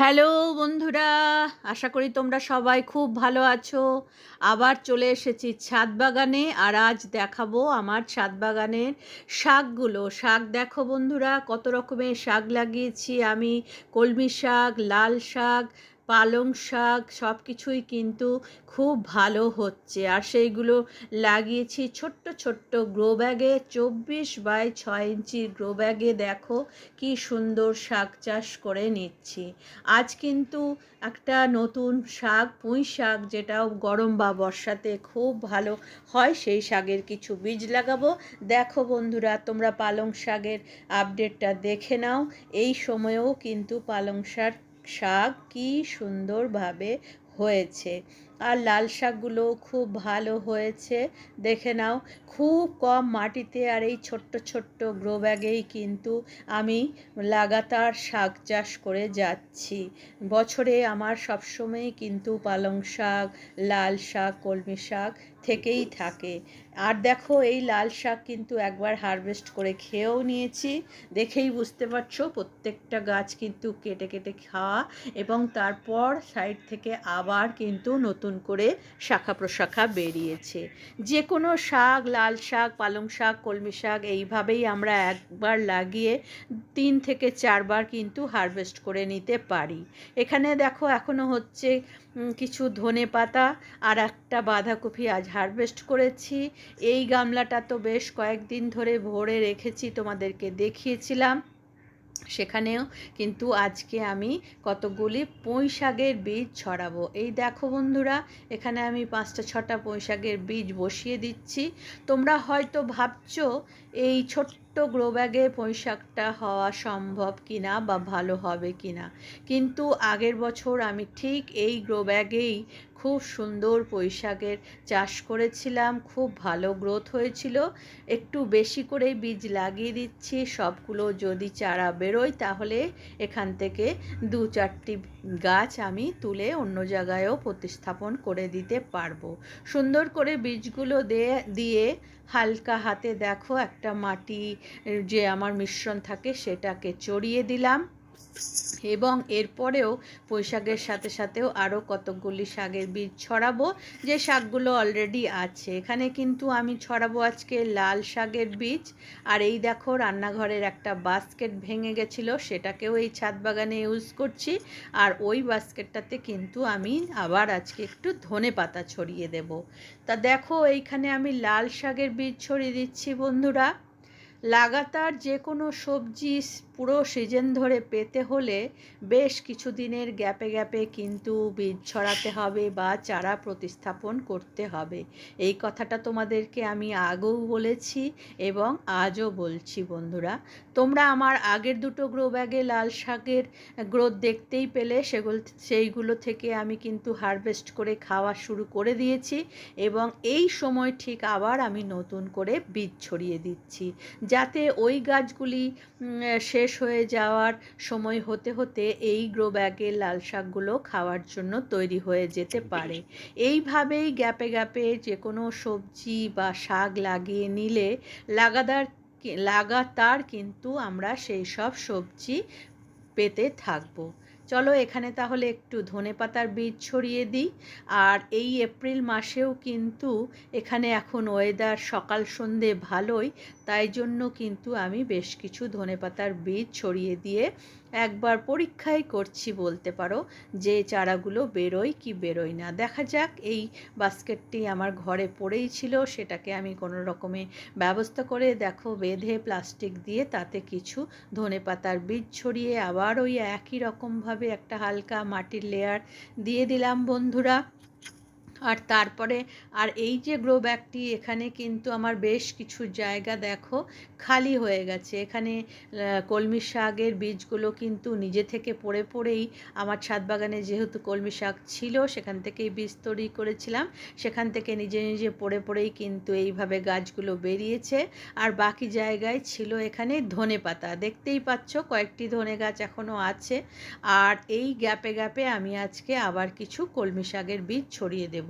Hello বন্ধুরা, আশা করি তোমরা সবাই খুব ভালো আছো। আবার চলে এসেছি ছাদ বাগানে আর আজ দেখাবো আমার ছাদ বাগানের শাকগুলো। শাক দেখো বন্ধুরা, কত রকমের শাক লাগিয়েছি আমি। কলমি শাক, লাল শাক পালং শাক সব কিছুই কিন্তু খুব ভালো হচ্ছে। আর সেইগুলো লাগিয়েছি ছোট্ট ছোট্ট গ্রো ব্যাগে, চব্বিশ বাই ছয় ইঞ্চির গ্রো ব্যাগে। দেখো কি সুন্দর শাক চাষ করে নিচ্ছি। আজ কিন্তু একটা নতুন শাক, পুঁই শাক যেটাও গরম বা বর্ষাতে খুব ভালো হয়, সেই শাকের কিছু বীজ লাগাবো। দেখো বন্ধুরা, তোমরা পালং শাকের আপডেটটা দেখে নাও। এই সময়েও কিন্তু পালং শাক শাক কি সুন্দরভাবে হয়েছে। আর লাল শাকগুলো খুব ভালো হয়েছে। দেখে নাও, খুব কম মাটিতে আর এই ছোট্ট ছোট্ট গ্রো ব্যাগেই কিন্তু আমি লাগাতার শাক চাষ করে যাচ্ছি। বছরে আমার সবসময় কিন্তু পালং শাক, লাল শাক, কলমি শাক থেকেই থাকে। আর দেখো, এই লাল শাক কিন্তু একবার হারভেস্ট করে খেয়েও নিয়েছি। দেখেই বুঝতে পারছ, প্রত্যেকটা গাছ কিন্তু কেটে কেটে খাওয়া এবং তারপর সাইড থেকে আবার কিন্তু নতুন করে শাখা প্রশাখা বেরিয়েছে। যে কোনো শাক, লাল শাক, পালং শাক, কলমি শাক, এইভাবেই আমরা একবার লাগিয়ে তিন থেকে চারবার কিন্তু হারভেস্ট করে নিতে পারি। এখানে দেখো এখনও হচ্ছে কিছু ধনে পাতা আর একটা বাঁধাকপি আজ হারভেস্ট করেছি। এই গামলাটা তো বেশ কয়েকদিন ধরে ভরে রেখেছি, তোমাদেরকে দেখিয়েছিলাম। সেখানেও কিন্তু আজকে আমি কতগুলি পুঁই শাকের বীজ ছড়াবো। এই দেখো বন্ধুরা, এখানে আমি পাঁচটা, ছটা পুঁই শাকের বীজ বসিয়ে দিচ্ছি। তোমরা হয়তো ভাবছ, এই ছোট্ট গ্রো ব্যাগে পুঁই শাকটা হওয়া সম্ভব কিনা বা ভালো হবে কিনা। কিন্তু আগের বছর আমি ঠিক এই গ্রো ব্যাগেই খুব সুন্দর পুঁইশাকের চাষ করেছিলাম, খুব ভালো গ্রোথ হয়েছিল। একটু বেশি করে বীজ লাগিয়ে দিচ্ছি, সবগুলো যদি চারা বেরোয় তাহলে এখান থেকে দু চারটি গাছ আমি তুলে অন্য জায়গায়ও প্রতিস্থাপন করে দিতে পারব। সুন্দর করে বীজগুলো দিয়ে হালকা হাতে দেখো একটা মাটি যে আমার মিশ্রণ থাকে সেটাকে চড়িয়ে দিলাম। এবং এরপরেও পুঁই শাকের সাথে সাথেও আরও কতকগুলি শাকের বীজ ছড়াবো। যে শাকগুলো অলরেডি আছে, এখানে কিন্তু আমি ছড়াবো আজকে লাল শাকের বীজ। আর এই দেখো, রান্নাঘরের একটা বাস্কেট ভেঙে গেছিল, সেটাকেও এই ছাদ বাগানে ইউজ করছি। আর ওই বাস্কেটটাতে কিন্তু আমি আবার আজকে একটু ধনে পাতা ছড়িয়ে দেব। তা দেখো, এইখানে আমি লাল শাকের বীজ ছড়িয়ে দিচ্ছি বন্ধুরা। লাগাতার যে কোনো সবজি পুরো সিজন ধরে পেতে হলে বেশ কিছু দিনের গ্যাপে গ্যাপে কিন্তু বীজ ছড়াতে হবে বা চারা প্রতিস্থাপন করতে হবে। এই কথাটা তোমাদেরকে আমি আগেও বলেছি এবং আজও বলছি বন্ধুরা। তোমরা আমার আগের দুটো গ্রো ব্যাগে লাল শাকের গ্রোথ দেখতেই পেলে। সেগুলো, সেইগুলো থেকে আমি কিন্তু হারভেস্ট করে খাওয়া শুরু করে দিয়েছি এবং এই সময় ঠিক আবার আমি নতুন করে বীজ ছড়িয়ে দিচ্ছি। যাতে ওই গাছগুলি শেষ হয়ে যাওয়ার সময় হতে হতে এই গ্রো ব্যাগের লাল শাকগুলো খাওয়ার জন্য তৈরি হয়ে যেতে পারে। এইভাবেই গ্যাপে গ্যাপে যে কোনো সবজি বা শাক লাগিয়ে নিলে লাগাতার লাগাতার কিন্তু আমরা সেই সব সবজি পেতে থাকব। চলো এখানে তাহলে একটু ধনে পাতার বীজ ছড়িয়ে দিই। আর এই এপ্রিল মাসেও কিন্তু এখানে এখন ওয়েদার সকাল সন্ধে ভালোই তাই জন্য কিন্তু আমি বেশ কিছু ধনেপাতার বীজ ছড়িয়ে দিয়ে একবার পরীক্ষাই করছি বলতে পারো যে চারাগুলো বেরোয় কি বেরোয় না। দেখা যাক এই বাস্কেটটি আমার ঘরে পড়েই ছিল, সেটাকে আমি কোনো রকমে ব্যবস্থা করে দেখো বেঁধে প্লাস্টিক দিয়ে তাতে কিছু ধনে পাতার বীজ ছড়িয়ে আবার ওই একই রকমভাবে একটা হালকা মাটির লেয়ার দিয়ে দিলাম বন্ধুরা। আর তারপরে, আর এই যে গ্রো ব্যাগটি এখানে কিন্তু আমার বেশ কিছু জায়গা দেখো খালি হয়ে গেছে। এখানে কলমি শাকের বীজগুলো কিন্তু নিজে থেকে পড়ে পড়েই আমার ছাদ বাগানে যেহেতু কলমি শাক ছিল, সেখান থেকেই বীজ তৈরি করেছিলাম। সেখান থেকে নিজে নিজে পড়ে পড়েই কিন্তু এইভাবে গাছগুলো বেরিয়েছে। আর বাকি জায়গায় ছিল এখানে ধনে পাতা। দেখতেই পাচ্ছ কয়েকটি ধনে গাছ এখনও আছে। আর এই গ্যাপে গ্যাপে আমি আজকে আবার কিছু কলমি শাকের বীজ ছড়িয়ে দেব।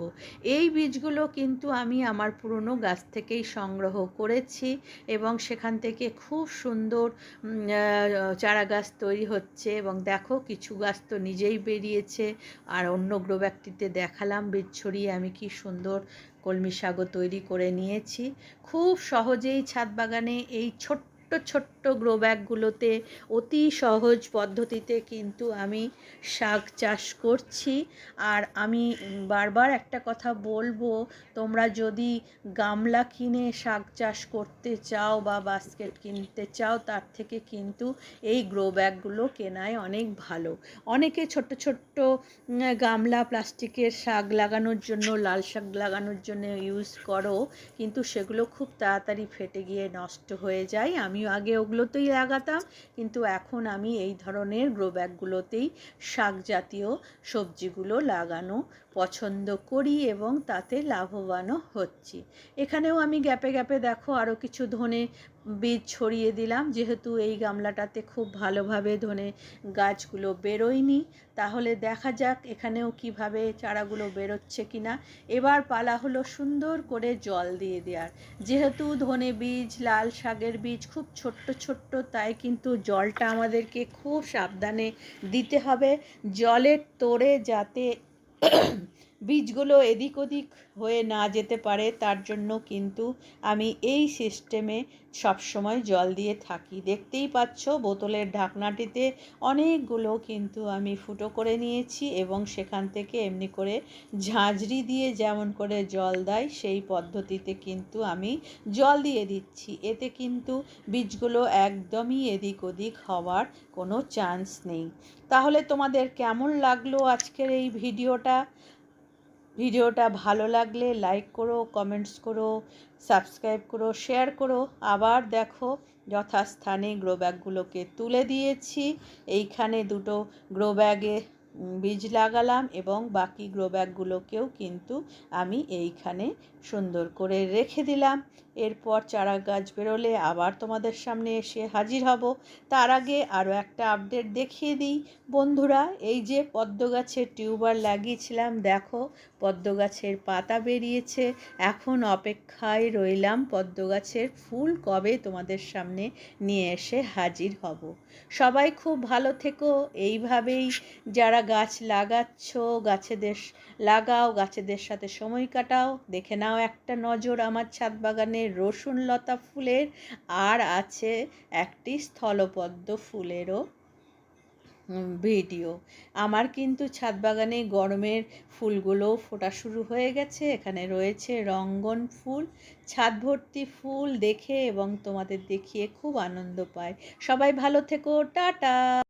এই বীজগুলো কিন্তু আমি আমার পুরনো গাছ থেকেই সংগ্রহ করেছি এবং সেখান থেকে খুব সুন্দর চারা গাছ তৈরি হচ্ছে এবং দেখো কিছু গাছ তো নিজেই বেরিয়েছে। আর অন্য গ্রো ব্যাগটিতে দেখালাম বীজ ছড়িয়ে আমি কি সুন্দর কলমি শাকও তৈরি করে নিয়েছি। খুব সহজেই ছাদ বাগানে এই ছোট্ট ছোট্ট গ্রো ব্যাগগুলোতে অতি সহজ পদ্ধতিতে কিন্তু আমি শাক চাষ করছি। আর আমি বারবার একটা কথা বলব, তোমরা যদি গামলা কিনে শাক চাষ করতে চাও বা বাস্কেট কিনতে চাও, তার থেকে কিন্তু এই গ্রো ব্যাগগুলো কেনায় অনেক ভালো। অনেকে ছোট্ট ছোট্ট গামলা, প্লাস্টিকের শাক লাগানোর জন্য, লাল শাক লাগানোর জন্য ইউজ করো, কিন্তু সেগুলো খুব তাড়াতাড়ি ফেটে গিয়ে নষ্ট হয়ে যায়। আমিও আগে ওগুলোতেই লাগাতাম। কিন্তু এখন আমি এই ধরনের গ্রো ব্যাগগুলোতেই শাক জাতীয় সবজিগুলো লাগানো পছন্দ করি এবং তাতে লাভবানও হচ্ছি। এখানেও আমি গ্যাপে গ্যাপে দেখো আরও কিছু ধনে বীজ ছড়িয়ে দিলাম। যেহেতু এই গামলাটাতে খুব ভালোভাবে ধনে গাছগুলো বেরোয়নি, তাহলে দেখা যাক এখানেও কীভাবে চারাগুলো বেরোচ্ছে কিনা। এবার পালা হলো সুন্দর করে জল দিয়ে দেওয়ার। যেহেতু ধনে বীজ, লাল শাকের বীজ খুব ছোট্ট ছোট্ট তাই কিন্তু জলটা আমাদেরকে খুব সাবধানে দিতে হবে। জলের তোড়ে যাতে বীজগুলো এদিক ওদিক হয়ে না যেতে পারে, তার জন্য কিন্তু আমি এই সিস্টেমে সবসময় জল দিয়ে থাকি। দেখতেই পাচ্ছ, বোতলের ঢাকনাটিতে অনেকগুলো কিন্তু আমি ফুটো করে নিয়েছি এবং সেখান থেকে এমনি করে ঝাঁঝরি দিয়ে যেমন করে জল দেয়, সেই পদ্ধতিতে কিন্তু আমি জল দিয়ে দিচ্ছি। এতে কিন্তু বীজগুলো একদমই এদিক ওদিক হওয়ার কোনো চান্স নেই। তাহলে তোমাদের কেমন লাগল আজকের এই ভিডিওটা? ভিডিওটা ভালো লাগলে লাইক করো, কমেন্টস করো, সাবস্ক্রাইব করো, শেয়ার করো। আবার দেখো যথাস্থানে গ্রো ব্যাগগুলোকে তুলে দিয়েছি। এইখানে দুটো গ্রো ব্যাগে বীজ লাগালাম এবং বাকি গ্রো ব্যাগগুলোকেও কিন্তু আমি এইখানে সুন্দর করে রেখে দিলাম। এরপর চারা গাছ বেরোলে আবার তোমাদের সামনে এসে হাজির হব। তার আগে আরও একটা আপডেট দেখিয়ে দিই। বন্ধুরা, এই যে পদ্ম গাছের টিউবার লাগিয়েছিলাম, দেখো পদ্ম গাছের পাতা বেরিয়েছে। এখন অপেক্ষায় রইলাম পদ্ম গাছের ফুল কবে তোমাদের সামনে নিয়ে এসে হাজির হব। সবাই খুব ভালো থেকো। এইভাবেই যারা গাছ লাগাচ্ছ, গাছেদের লাগাও, গাছেদের সাথে সময় কাটাও। দেখে নাও একটা নজর আমার ছাদ বাগানের রসুন লতা ফুলের, আর আছে একটি স্থলপদ্ম ফুলেরও ভিডিও। আমার কিন্তু ছাদ বাগানে গরমের ফুলগুলো ফোটা শুরু হয়ে গেছে। এখানে রয়েছে রঙ্গন ফুল, ছাদ ভর্তি ফুল দেখে এবং তোমাদের দেখিয়ে খুব আনন্দ পায়। সবাই ভালো থেকো, টাটা!